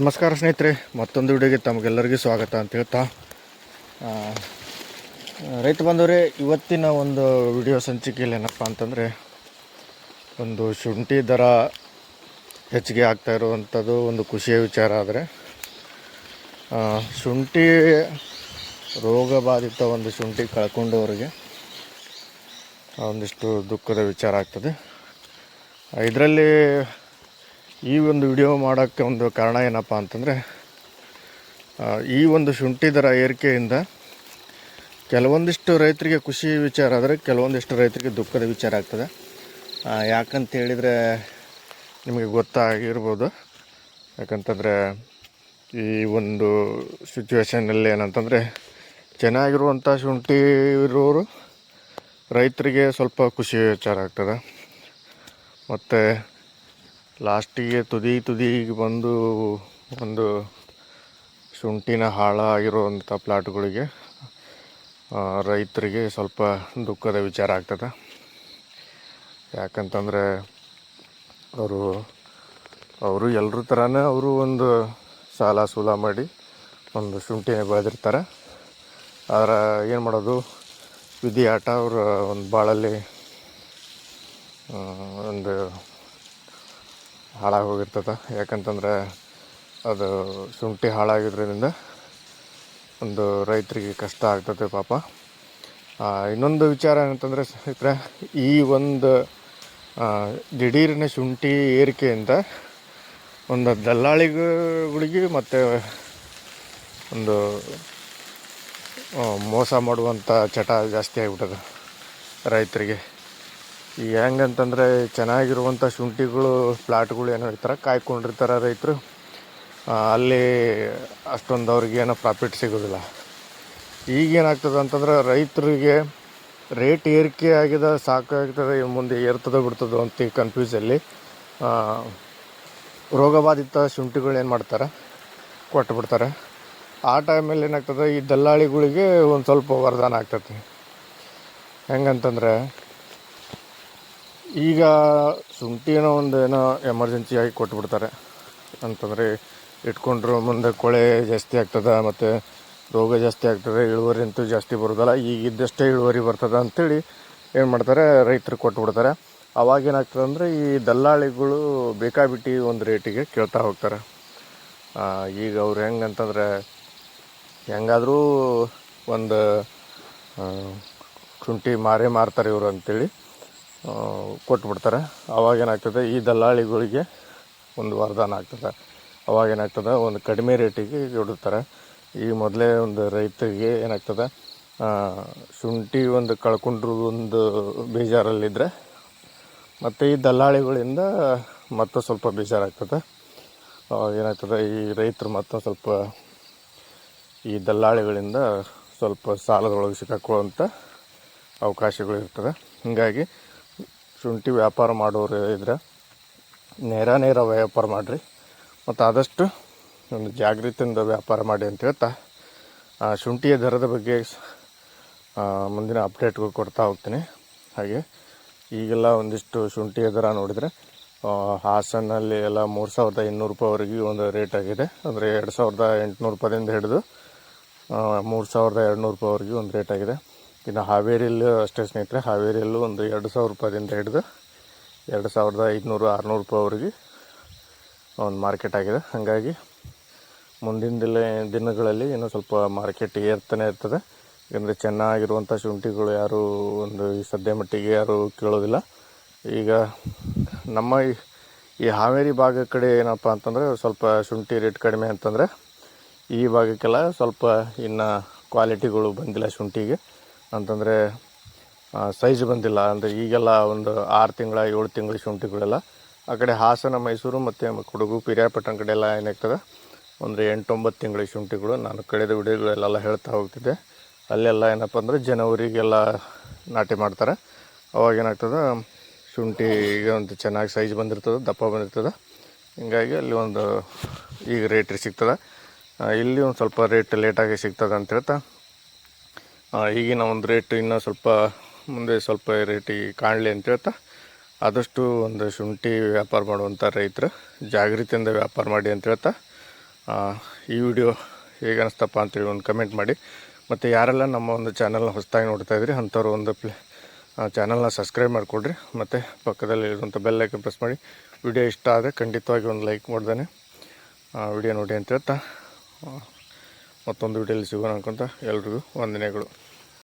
ನಮಸ್ಕಾರ ಸ್ನೇಹಿತರೆ, ಮತ್ತೊಂದು ವಿಡಿಯೋಗೆ ತಮಗೆಲ್ಲರಿಗೂ ಸ್ವಾಗತ ಅಂತ ಹೇಳ್ತಾ. ರೈತ ಬಂದವರೇ ಇವತ್ತಿನ ಒಂದು ವಿಡಿಯೋ ಸಂಚಿಕೆಯಲ್ಲಿ ಏನಪ್ಪ ಅಂತಂದರೆ, ಒಂದು ಶುಂಠಿ ದರ ಹೆಚ್ಚಿಗೆ ಆಗ್ತಾ ಇರುವಂಥದ್ದು ಒಂದು ಖುಷಿಯ ವಿಚಾರ ಆದರೆ ಶುಂಠಿ ರೋಗ ಬಾಧಿತ ಒಂದು ಶುಂಠಿ ಕಳ್ಕೊಂಡವರಿಗೆ ಒಂದಿಷ್ಟು ದುಃಖದ ವಿಚಾರ ಆಗ್ತದೆ. ಇದರಲ್ಲಿ ಈ ಒಂದು ವಿಡಿಯೋ ಮಾಡೋಕ್ಕೆ ಒಂದು ಕಾರಣ ಏನಪ್ಪ ಅಂತಂದರೆ ಈ ಒಂದು ಶುಂಠಿ ದರ ಏರಿಕೆಯಿಂದ ಕೆಲವೊಂದಿಷ್ಟು ರೈತರಿಗೆ ಖುಷಿ ವಿಚಾರ ಆದರೆ ಕೆಲವೊಂದಿಷ್ಟು ರೈತರಿಗೆ ದುಃಖದ ವಿಚಾರ ಆಗ್ತದೆ. ಯಾಕಂತ ಹೇಳಿದರೆ ನಿಮಗೆ ಗೊತ್ತಾಗಿರ್ಬೋದು. ಯಾಕಂತಂದರೆ ಈ ಒಂದು ಸಿಚುವೇಶನಲ್ಲಿ ಏನಂತಂದರೆ ಚೆನ್ನಾಗಿರುವಂಥ ಶುಂಠಿ ಇರೋರು ರೈತರಿಗೆ ಸ್ವಲ್ಪ ಖುಷಿ ವಿಚಾರ ಆಗ್ತದೆ. ಮತ್ತು ಲಾಸ್ಟಿಗೆ ತುದಿ ತುದಿಗೆ ಬಂದು ಒಂದು ಶುಂಠಿನ ಹಾಳಾಗಿರುವಂಥ ಪ್ಲಾಟ್ಗಳಿಗೆ ರೈತರಿಗೆ ಸ್ವಲ್ಪ ದುಃಖದ ವಿಚಾರ ಆಗ್ತದೆ. ಯಾಕಂತಂದರೆ ಅವರು ಅವರು ಎಲ್ಲರ ಥರನೇ ಅವರು ಒಂದು ಸಾಲ ಸೂಲ ಮಾಡಿ ಒಂದು ಶುಂಠಿನ ಬೆಳೆದಿರ್ತಾರೆ. ಆದರೆ ಏನು ಮಾಡೋದು, ವಿಧಿ ಆಟ ಅವರು ಒಂದು ಬಾಳಲ್ಲಿ ಒಂದು ಹಾಳಾಗಿ ಹೋಗಿರ್ತದೆ ಯಾಕಂತಂದ್ರೆ ಅದು ಶುಂಠಿ ಹಾಳಾಗಿದ್ದರಿಂದ ಒಂದು ರೈತರಿಗೆ ಕಷ್ಟ ಆಗ್ತದೆ ಪಾಪ. ಇನ್ನೊಂದು ವಿಚಾರ ಏನಂತಂದರೆ ಸ್ನೇಹಿತರೆ, ಈ ಒಂದು ದಿಢೀರಿನ ಶುಂಠಿ ಏರಿಕೆಯಿಂದ ಒಂದು ದಲ್ಲಾಳಿಗಳಿಗೆ ಮತ್ತು ಒಂದು ಮೋಸ ಮಾಡುವಂಥ ಚಟ ಜಾಸ್ತಿ ಆಗಿಬಿಟ್ಟದೆ ರೈತರಿಗೆ. ಈಗ ಹೆಂಗಂತಂದರೆ ಚೆನ್ನಾಗಿರುವಂಥ ಶುಂಠಿಗಳು, ಪ್ಲಾಟ್ಗಳು ಏನೋ ಇರ್ತಾರೆ ಕಾಯ್ಕೊಂಡಿರ್ತಾರೆ ರೈತರು. ಅಲ್ಲಿ ಅಷ್ಟೊಂದು ಅವ್ರಿಗೆ ಏನೋ ಪ್ರಾಫಿಟ್ ಸಿಗೋದಿಲ್ಲ. ಈಗೇನಾಗ್ತದೆ ಅಂತಂದ್ರೆ ರೈತರಿಗೆ ರೇಟ್ ಏರಿಕೆ ಆಗಿದೆ ಸಾಕಾಗ್ತದೆ ಮುಂದೆ ಏರ್ತದೋ ಬಿಡ್ತದೋ ಅಂತ ಈ ಕನ್ಫ್ಯೂಸಲ್ಲಿ ರೋಗಬಾಧಿತ ಶುಂಠಿಗಳು ಏನು ಮಾಡ್ತಾರೆ? ಕೊಟ್ಟು ಬಿಡ್ತಾರೆ. ಆ ಟೈಮಲ್ಲಿ ಏನಾಗ್ತದೆ, ಈ ದಲ್ಲಾಳಿಗಳಿಗೆ ಒಂದು ಸ್ವಲ್ಪ ವರದಾನ ಆಗ್ತೈತಿ. ಹೆಂಗಂತಂದರೆ ಈಗ ಶುಂಠಿನೋ ಒಂದು ಏನೋ ಎಮರ್ಜೆನ್ಸಿಯಾಗಿ ಕೊಟ್ಬಿಡ್ತಾರೆ. ಅಂತಂದರೆ ಇಟ್ಕೊಂಡ್ರು ಮುಂದೆ ಕೊಳೆ ಜಾಸ್ತಿ ಆಗ್ತದೆ ಮತ್ತು ರೋಗ ಜಾಸ್ತಿ ಆಗ್ತದೆ, ಇಳುವರಿ ಅಂತೂ ಜಾಸ್ತಿ ಬರೋದಲ್ಲ ಈಗ ಇದ್ದಷ್ಟೇ ಇಳುವರಿ ಬರ್ತದೆ ಅಂಥೇಳಿ ಏನು ಮಾಡ್ತಾರೆ, ರೈತರು ಕೊಟ್ಬಿಡ್ತಾರೆ. ಅವಾಗ ಏನಾಗ್ತದೆ ಅಂದರೆ ಈ ದಲ್ಲಾಳಿಗಳು ಬೇಕಾಬಿಟ್ಟಿ ಒಂದು ರೇಟಿಗೆ ಕೇಳ್ತಾ ಹೋಗ್ತಾರೆ. ಈಗ ಅವ್ರು ಹೆಂಗಂತಂದರೆ ಹೆಂಗಾದರೂ ಒಂದು ಶುಂಠಿ ಮಾರೇ ಮಾರ್ತಾರೆ ಇವರು ಅಂಥೇಳಿ ಕೊಟ್ಬಿಡ್ತಾರೆ. ಅವಾಗ ಏನಾಗ್ತದೆ, ಈ ದಲ್ಲಾಳಿಗಳಿಗೆ ಒಂದು ವರದಾನ ಆಗ್ತದೆ. ಅವಾಗ ಏನಾಗ್ತದೆ, ಒಂದು ಕಡಿಮೆ ರೇಟಿಗೆ ಕೊಡುತ್ತಾರೆ. ಈ ಮೊದಲೇ ಒಂದು ರೈತರಿಗೆ ಏನಾಗ್ತದೆ ಶುಂಠಿ ಒಂದು ಕಳ್ಕೊಂಡ್ರು ಒಂದು ಬೇಜಾರಲ್ಲಿದ್ದರೆ ಮತ್ತು ಈ ದಲ್ಲಾಳಿಗಳಿಂದ ಮತ್ತೆ ಸ್ವಲ್ಪ ಬೇಜಾರಾಗ್ತದೆ. ಏನಾಗ್ತದೆ, ಈ ರೈತರು ಮತ್ತೆ ಸ್ವಲ್ಪ ಈ ದಲ್ಲಾಳಿಗಳಿಂದ ಸ್ವಲ್ಪ ಸಾಲದೊಳಗೆ ಸಿಕ್ಕಾಕೊಳ್ಳುವಂಥ ಅವಕಾಶಗಳು ಇರ್ತದೆ. ಹೀಗಾಗಿ ಶುಂಠಿ ವ್ಯಾಪಾರ ಮಾಡೋರು ಇದ್ರೆ ನೇರ ನೇರ ವ್ಯಾಪಾರ ಮಾಡಿರಿ. ಮತ್ತು ಆದಷ್ಟು ಒಂದು ಜಾಗೃತಿಯಿಂದ ವ್ಯಾಪಾರ ಮಾಡಿ ಅಂತ ಹೇಳ್ತಾ ಆ, ಶುಂಠಿಯ ದರದ ಬಗ್ಗೆ ಮುಂದಿನ ಅಪ್ಡೇಟ್ಗಳು ಕೊಡ್ತಾ ಹೋಗ್ತೀನಿ. ಹಾಗೆ ಈಗೆಲ್ಲ ಒಂದಿಷ್ಟು ಶುಂಠಿಯ ದರ ನೋಡಿದರೆ ಹಾಸನಲ್ಲಿ ಎಲ್ಲ ಮೂರು ಸಾವಿರದ ಇನ್ನೂರು ರೂಪಾಯಿವರೆಗೆ ಒಂದು ರೇಟ್ ಆಗಿದೆ. ಅಂದರೆ ಎರಡು ಸಾವಿರದ ಎಂಟುನೂರು ರೂಪಾಯಿಂದ ಹಿಡಿದು ಮೂರು ಸಾವಿರದ ಎರಡುನೂರು ರೂಪಾಯಿವರೆಗೆ ಒಂದು ರೇಟ್ ಆಗಿದೆ. ಇನ್ನು ಹಾವೇರಿಯಲ್ಲಿ ಅಷ್ಟೇ ಸ್ನೇಹಿತರೆ, ಹಾವೇರಿಯಲ್ಲೂ ಒಂದು ಎರಡು ಸಾವಿರ ರೂಪಾಯಿಂದ ಹಿಡಿದು ಎರಡು ಸಾವಿರದ ಐದುನೂರು, ಆರುನೂರು ರೂಪಾಯಿವರೆಗೆ ಒಂದು ಮಾರ್ಕೆಟ್ ಆಗಿದೆ. ಹಾಗಾಗಿ ಮುಂದಿನ ದಿನ ದಿನಗಳಲ್ಲಿ ಇನ್ನೂ ಸ್ವಲ್ಪ ಮಾರ್ಕೆಟ್ ಏರ್ತಾನೆ ಇರ್ತದೆ. ಯಾಕಂದರೆ ಚೆನ್ನಾಗಿರುವಂಥ ಶುಂಠಿಗಳು ಯಾರೂ ಒಂದು ಈ ಸದ್ಯ ಮಟ್ಟಿಗೆ ಯಾರು ಕೇಳೋದಿಲ್ಲ. ಈಗ ನಮ್ಮ ಈ ಹಾವೇರಿ ಭಾಗ ಕಡೆ ಏನಪ್ಪ ಅಂತಂದರೆ ಸ್ವಲ್ಪ ಶುಂಠಿ ರೇಟ್ ಕಡಿಮೆ ಅಂತಂದರೆ ಈ ಭಾಗಕ್ಕೆಲ್ಲ ಸ್ವಲ್ಪ ಇನ್ನು ಕ್ವಾಲಿಟಿಗಳು ಬಂದಿಲ್ಲ ಶುಂಠಿಗೆ. ಅಂತಂದರೆ ಸೈಜ್ ಬಂದಿಲ್ಲ. ಅಂದರೆ ಈಗೆಲ್ಲ ಒಂದು ಆರು ತಿಂಗಳ, ಏಳು ತಿಂಗಳ ಶುಂಠಿಗಳೆಲ್ಲ ಆ ಕಡೆ ಹಾಸನ, ಮೈಸೂರು ಮತ್ತು ಕೊಡಗು ಪಿರಿಯಾಪಟ್ಟಣ ಕಡೆ ಎಲ್ಲ ಏನಾಗ್ತದೆ? ಒಂದು ಎಂಟೊಂಬತ್ತು ತಿಂಗಳ ಶುಂಠಿಗಳು ನಾನು ಕಳೆದ ವಿಡಿಯೋಗಳಲ್ಲೆಲ್ಲ ಹೇಳ್ತಾ ಹೋಗ್ತಿದ್ದೆ. ಅಲ್ಲೆಲ್ಲ ಏನಪ್ಪ ಅಂದರೆ ಜನವರಿಗೆಲ್ಲ ನಾಟಿ ಮಾಡ್ತಾರೆ. ಅವಾಗ ಏನಾಗ್ತದೆ? ಈಗ ಒಂದು ಚೆನ್ನಾಗಿ ಸೈಜ್ ಬಂದಿರ್ತದೆ, ದಪ್ಪ ಬಂದಿರ್ತದೆ. ಹಿಂಗಾಗಿ ಅಲ್ಲಿ ಒಂದು ಈಗ ರೇಟ್ ಸಿಗ್ತದೆ. ಇಲ್ಲಿ ಒಂದು ಸ್ವಲ್ಪ ರೇಟ್ ಲೇಟಾಗಿ ಸಿಗ್ತದೆ ಅಂತ ಹೇಳ್ತಾ ಈಗಿನ ಒಂದು ರೇಟ್ ಇನ್ನೂ ಸ್ವಲ್ಪ ಮುಂದೆ ಸ್ವಲ್ಪ ರೇಟಿಗೆ ಕಾಣಲಿ ಅಂತ ಹೇಳ್ತಾ, ಆದಷ್ಟು ಒಂದು ಶುಂಠಿ ವ್ಯಾಪಾರ ಮಾಡುವಂಥ ರೈತರು ಜಾಗೃತಿಯಿಂದ ವ್ಯಾಪಾರ ಮಾಡಿ ಅಂತ ಹೇಳ್ತಾ ಈ ವಿಡಿಯೋ ಹೇಗೆ ಅನಿಸ್ತಪ್ಪ ಅಂತೇಳಿ ಒಂದು ಕಮೆಂಟ್ ಮಾಡಿ. ಮತ್ತು ಯಾರೆಲ್ಲ ನಮ್ಮ ಒಂದು ಚಾನಲ್ನ ಹೊಸದಾಗಿ ನೋಡ್ತಾ ಇದ್ರಿ ಅಂಥವ್ರು ಒಂದು ಪ್ಲೇ ಚಾನಲ್ನ ಸಬ್ಸ್ಕ್ರೈಬ್ ಮಾಡಿಕೊಡ್ರಿ. ಮತ್ತು ಪಕ್ಕದಲ್ಲಿ ಇರುವಂಥ ಬೆಲ್ ಐಕನ್ ಪ್ರೆಸ್ ಮಾಡಿ. ವಿಡಿಯೋ ಇಷ್ಟ ಆದರೆ ಖಂಡಿತವಾಗಿ ಒಂದು ಲೈಕ್ ಮಾಡ್ದೇನೆ ವಿಡಿಯೋ ನೋಡಿ ಅಂತ ಹೇಳ್ತಾ ಮತ್ತೊಂದು ವಿಡಿಯೋಲಿ ಸಿಗೋಣ ಅನ್ಕೊಂತ ಎಲ್ರಿಗೂ ವಂದನೆಗಳು.